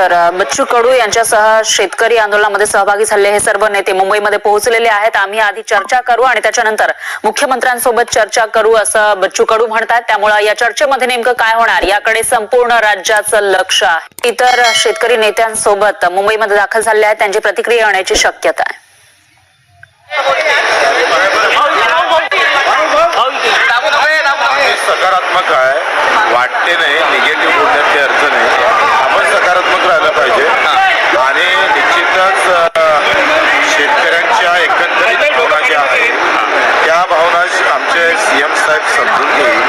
तर बच्चू कडू यांच्यासह शेतकरी आंदोलनामध्ये सहभागी झालेले हे सर्व नेते मुंबईमध्ये पोहोचलेले आहेत. आम्ही आधी चर्चा करू आणि त्याच्यानंतर मुख्यमंत्र्यांसोबत चर्चा करू असं बच्चू कडू म्हणतात. त्यामुळे या चर्चेमध्ये नेमकं काय होणार याकडे संपूर्ण राज्याचं लक्ष आहे. इतर शेतकरी नेत्यांसोबत मुंबईमध्ये दाखल झाले आहेत. त्यांची प्रतिक्रिया येण्याची शक्यता आहे. सकारात्मक आहे. वाटते नाही निगेटिव्ह बोलण्यात काही अर्थ नाही आपण सकारात्मक राहायला पाहिजे आणि निश्चितच अ, शेतकऱ्यांच्या एकंदरीत भावना ज्या आहेत त्या भावना आमचे सीएम साहेब समजून घेईल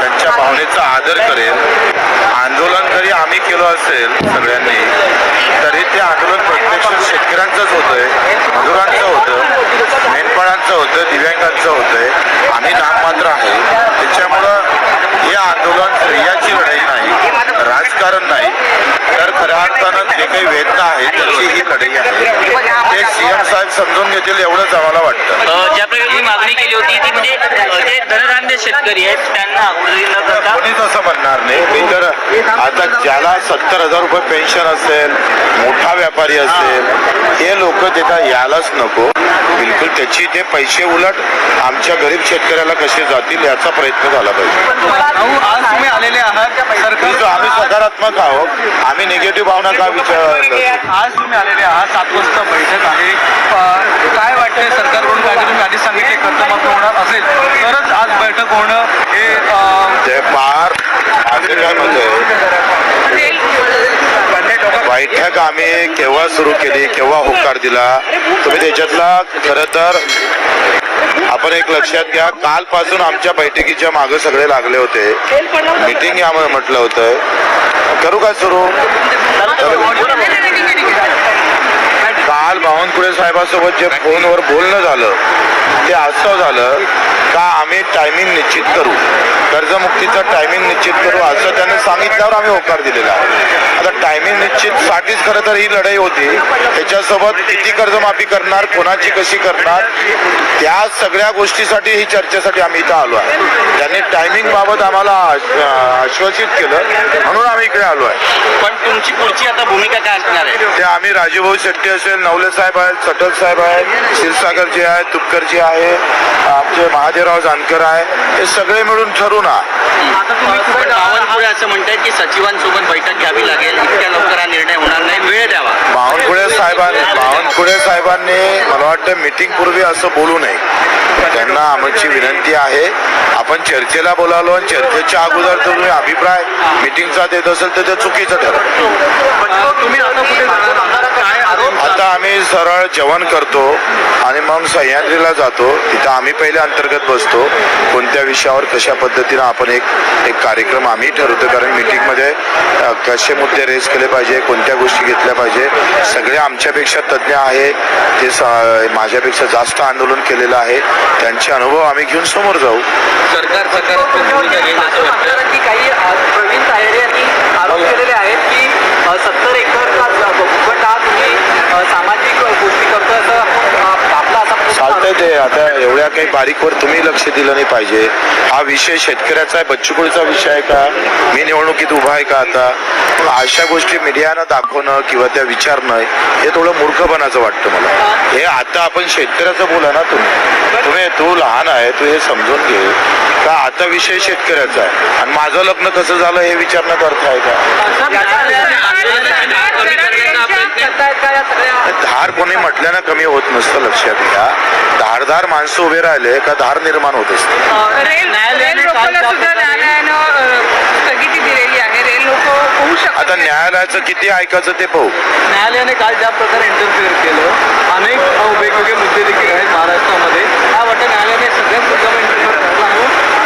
त्यांच्या भावनेचा आदर करेल आंदोलन जरी असेल सगळ्यांनी तरी ते आंदोलन प्रत्यक्ष शेतकऱ्यांचंच होतंय मजुरांचं होतं मेंढपाळांचं होतं दिव्यांगांचं होतंय. आम्ही नाममात्र आहे. त्याच्यामुळं हे आंदोलन स्त्रियाची लढाई नाही राजकारण नाही. जे काही वेदना आहे त्याची ही लढाई आहे. ते सीएम साहेब समजून घेतील एवढंच आम्हाला वाटतं. ज्या प्रकारे मागणी केली होती ती म्हणजे जे धनधान्य शेतकरी आहेत त्यांना उर्वरित न करता कोणीच असं म्हणणार नाही. मी तर आता ज्याला सत्तर हजार रुपये पेन्शन असेल मोठा व्यापारी असेल हे लोक तिथं यायलाच नको. बिलकुल त्याची ते पैसे उलट आमच्या गरीब शेतकऱ्याला कसे जातील याचा प्रयत्न झाला पाहिजे. आज तुम्ही आलेले आहात. सरकार सकारात्मक आहोत. आम्ही निगेटिव्ह भावना का विचार आज तुम्ही आलेले आहात. सात वाजता बैठक आहे. काय वाटतंय? सरकारकडून काय तुम्ही आधीच सांगितले कर्जमाफी होणार असेल. तरच आज बैठक होणं हे फार माझे काय बैठक आम्ही केव्हा सुरू केली केव्हा होकार दिला? तुम्ही त्याच्यातला खरं तर आपण एक लक्षात घ्या कालपासून आमच्या बैठकीच्या मागे सगळे लागले होते. मीटिंग यामध्ये म्हटलं होतं. करू का सुरू? काल बावनकुळे साहेबासोबत जे फोनवर बोलणं झालं ते असं झालं का आम्ही टायमिंग निश्चित करू? कर्जमुक्तीचं टायमिंग निश्चित करू असं त्यांनी सांगितल्यावर आम्ही होकार दिलेला आहे. आता टायमिंग निश्चित साठीच खरं तर ही लढाई होती. त्याच्यासोबत किती कर्जमाफी करणार कोणाची कशी करणार त्या सगळ्या गोष्टीसाठी ही चर्चेसाठी आम्ही इथं आलो आहे. त्यांनी टायमिंग बाबत आम्हाला आश- आश्वासित केलं. म्हणून आम्ही इकडे आलो आहे. पण तुमची पुढची आता भूमिका काय असणार आहे? ते आम्ही राजूभाऊ शेट्टी असेल नवले साहेब आहेत सटल साहेब आहेत क्षीरसागरजी आहेत तुपकरजी आहे आमचे महादेवराव जानकर आहे हे सगळे मिळून ठरू ना आता तुम्ही कुठे बावनकुळे असं म्हणतायत की सचिवांसोबत बैठक घ्यावी लागेल. इतक्या लवकर हा निर्णय होणार नाही. वेळ द्यावा. बावनकुळे साहेबांनी बावनकुळे साहेबांनी मला वाटतं मीटिंग पूर्वी असं बोलू नये. त्यांना आमची विनंती आहे. आपण चर्चेला बोलावलो आणि चर्चेच्या अगोदर तुम्ही अभिप्राय मिटिंगचा देत असेल तर ते चुकीचं ठरेल अ, तुम्ही आता कुठे काय आता आम्ही सरळ जेवण करतो आणि मग सह्याद्रीला जातो. तिथं आम्ही पहिले अंतर्गत बसतो. कोणत्या विषयावर कशा पद्धतीनं आपण एक एक कार्यक्रम आम्ही ठरवतो? कारण मीटिंगमध्ये कसे मुद्दे रेस केले पाहिजे कोणत्या गोष्टी घेतल्या पाहिजे सगळे आमच्यापेक्षा तज्ज्ञ आहे. ते स- माझ्यापेक्षा जास्त आंदोलन केलेलं आहे. त्यांचे अनुभव आम्ही घेऊन समोर जाऊ. सरकार सकारात्मक भूमिका घेईल असं वाटतं आमदारांनी काही आज प्रवीण तायडे यांनी आरोप केलेले आहेत की सत्तर एकरचा भूखंड हा तुम्ही अ, सामाजिक गोष्टी करतो असं अ, आपला असा चालतंय ते एवढ्या काही बारीकवर तुम्ही लक्ष दिलं नाही पाहिजे. हा विषय शेतकऱ्याचा आहे बच्चूकुळीचा विषय आहे का? मी निवडणुकीत उभा आहे का आता? मग अशा गोष्टी मीडियानं दाखवणं किंवा त्या विचारणं हे थोडं मूर्खपणाचं वाटतं मला. हे आता आपण शेतकऱ्याचं बोला ना तुम्ही. तुम्ही तू लहान आहे तू हे समजून घे. का आता विषय शेतकऱ्याचा आहे. आणि माझं लग्न कसं झालं हे विचारण्यात अर्थ आहे का धार कोणी म्हटल्यानं कमी होत नसतं लक्षात घ्या. धारधार माणसं उभे राहिले का धार निर्माण होत असते रेल रेल रोकोला सुद्धा न्यायालयानं अ, स्थगिती दिलेली आहे रेल रोको होऊ शकतो आता न्यायालयाचं किती ऐकायचं ते पाहू. न्यायालयाने काल ज्या प्रकारे इंटरफिअर केलं अनेक वेगवेगळे मुद्दे देखील आहेत महाराष्ट्रामध्ये. हा वाटतं न्यायालयाने सगळ्याच मुद्द्यावर इंटरफिअर करायला हवं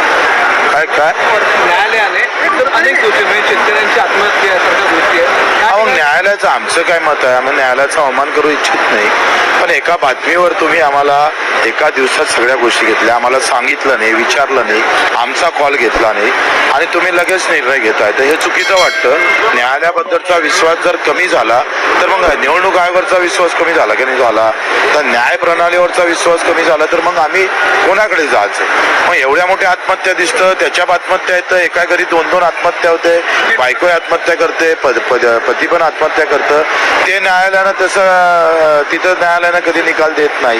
काय काय? न्यायालयाने तर अनेक गोष्टी म्हणजे शेतकऱ्यांची आत्महत्या गोष्टी आहेत. अहो न्यायालय न्यायालयाचं आमचं काय मत आहे? आम्ही न्यायालयाचा अवमान करू इच्छित नाही. पण एका बातमीवर तुम्ही आम्हाला एका दिवसात सगळ्या गोष्टी घेतल्या. आम्हाला सांगितलं नाही विचारलं नाही आमचा कॉल घेतला नाही. आणि तुम्ही लगेच निर्णय घेताय. तर हे चुकीचं वाटतं. न्यायालयाबद्दलचा विश्वास जर कमी झाला तर मग निवडणूक आयोगावरचा विश्वास कमी झाला की नाही झाला? तर न्याय प्रणालीवरचा विश्वास कमी झाला तर मग आम्ही कोणाकडे जायचं? मग एवढ्या मोठ्या आत्महत्या दिसतं त्याच्या आत्महत्या येतं एका घरी दोन दोन आत्महत्या होते बायको आत्महत्या करते पती पण आत्महत्या करतं. ते न्यायालयानं तसं तिथं न्यायालयानं कधी निकाल देत नाही.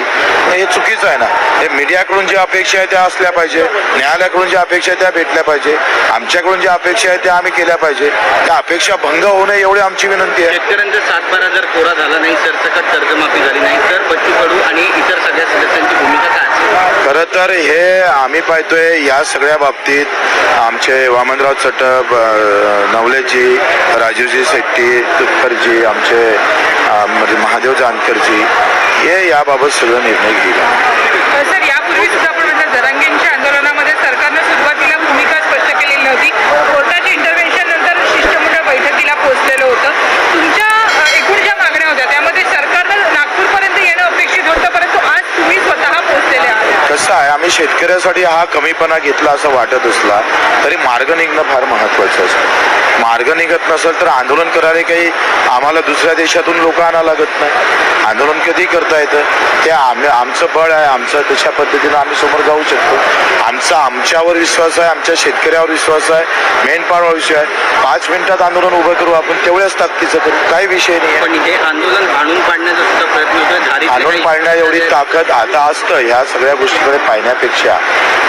हे चुकीचं आहे ना. हे मीडियाकडून ज्या अपेक्षा आहे त्या असल्या पाहिजे. न्यायालयाकडून ज्या अपेक्षा आहे त्या भेटल्या पाहिजे. आमच्याकडून ज्या अपेक्षा आहे त्या आम्ही केल्या पाहिजे. त्या अपेक्षा भंग होऊ नये एवढी आमची विनंती आहे. शेतकऱ्यांचा सातबारा जर कोरा झाला नाही सरसकट कर्जमाफी झाली नाही तर बच्चू कडू आणि इतर सगळ्या सदस्यांची भूमिका काय खरं तर हे आम्ही पाहतोय या सगळ्या बाबतीत आमचे वामनराव चटप नवलेजी राजूजी शेट्टी तुपकरजी आमचे म्हणजे महादेव जानकरजी हे याबाबत सगळं निर्णय घेईल सर यापूर्वी सुद्धा आपण म्हटलं जरांगेंच्या आंदोलनामध्ये सरकारनं सुरुवातीला भूमिका स्पष्ट केलेली नव्हती कोर्टाच्या इंटरव्हेन्शन नंतर शिष्टमंडळ बैठकीला पोहोचलेलं होतं तुमच्या अ, एकूण ज्या मागण्या होत्या त्यामध्ये सरकारनं नागपूरपर्यंत येणं अपेक्षित होतं परंतु आज तुम्ही स्वतः पोहोचलेले आहात कसं आहे आम्ही शेतकऱ्यासाठी हा कमीपणा घेतला असं वाटत असला तरी मार्ग निघणं फार महत्वाचं असतं. मार्ग निघत नसेल तर आंदोलन करायला काही आम्हाला दुसऱ्या देशातून लोक आणा लागत नाही. आंदोलन कधी करता येतं? ते आम्ही आमचं बळ आहे आमचं तशा पद्धतीनं आम्ही समोर जाऊ शकतो? आमचा आमच्यावर विश्वास आहे आमच्या शेतकऱ्यावर विश्वास आहे. मेन पावर विषय आहे. पाच मिनिटात आंदोलन उभं करू आपण तेवढ्याच ताकदीचं करू. काही विषय नाही पण हे आंदोलन हाणून पाडण्याचा सुद्धा प्रयत्न होतोय धारीतले आणून काही- पाडण्या एवढी ताकद आता असतं ह्या सगळ्या गोष्टीकडे पाहण्यापेक्षा.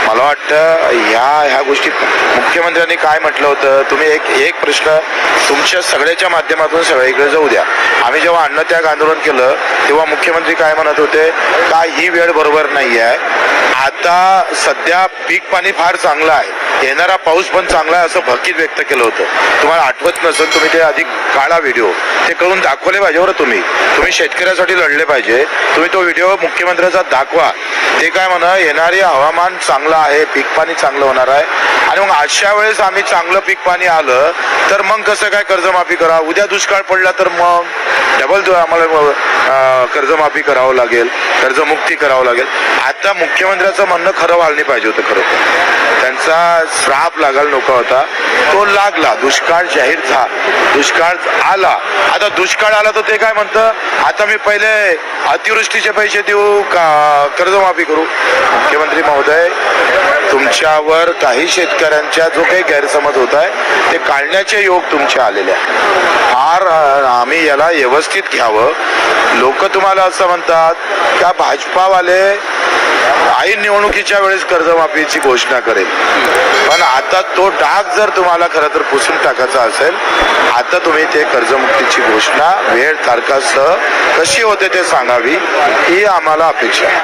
मला वाटतं ह्या ह्या गोष्टीत मुख्यमंत्र्यांनी काय म्हटलं होतं? तुम्ही एक एक प्रश्न तुमच्या सगळ्याच्या माध्यमातून सगळीकडे जाऊ द्या. आम्ही जेव्हा अन्नत्याग आंदोलन केलं तेव्हा मुख्यमंत्री काय म्हणत होते? का ही वेळ बरोबर नाही आहे आता सध्या पीक पाणी फार चांगलं आहे. येणारा पाऊस पण चांगला आहे असं भकीत व्यक्त केलं होतं. तुम्हाला आठवत नसेल तुम्ही ते अधिक काळा व्हिडिओ ते करून दाखवले पाहिजे बरं तुम्ही. तुम्ही शेतकऱ्यासाठी लढले पाहिजे. तुम्ही तो व्हिडिओ मुख्यमंत्र्याचा दाखवा. ते काय म्हणा येणारे हवामान चांगलं आहे पीक पाणी चांगलं होणार आहे. आणि मग अशा वेळेस आम्ही चांगलं पीक पाणी आलं तर मग कसं काय कर्जमाफी करा उद्या दुष्काळ पडला तर मग डबल जो आम्हाला कर्जमाफी करावं लागेल कर्जमुक्ती करावं लागेल. आता मुख्यमंत्र्याचं म्हणणं खरं व्हायला पाहिजे होतं खरं त्यांचा श्राप लागायला नको होता. तो लागला. दुष्काळ जाहीर झाला. दुष्काळ आला. आता दुष्काळ आला तर ते काय म्हणतं? आता मी पहिले अतिवृष्टीचे पैसे देऊ का कर्जमाफी करू? मुख्यमंत्री महोदय तुमच्यावर काही शेतकऱ्यांच्या जो काही गैरसमज होत आहे ते काढण्याचे योग तुमचे आलेले आहे फार आम्ही याला व्यवस्थित घ्यावं. लोक तुम्हाला असं म्हणतात का भाजपावाले आई निवडणुकीच्या वेळेस कर्जमाफीची घोषणा करेल. पण आता तो डाग जर तुम्हाला खरं तर पुसून टाकायचा असेल आता तुम्ही ते कर्जमुक्तीची घोषणा वेळ तारखासह कशी होते ते सांगावी ही आम्हाला अपेक्षा आहे.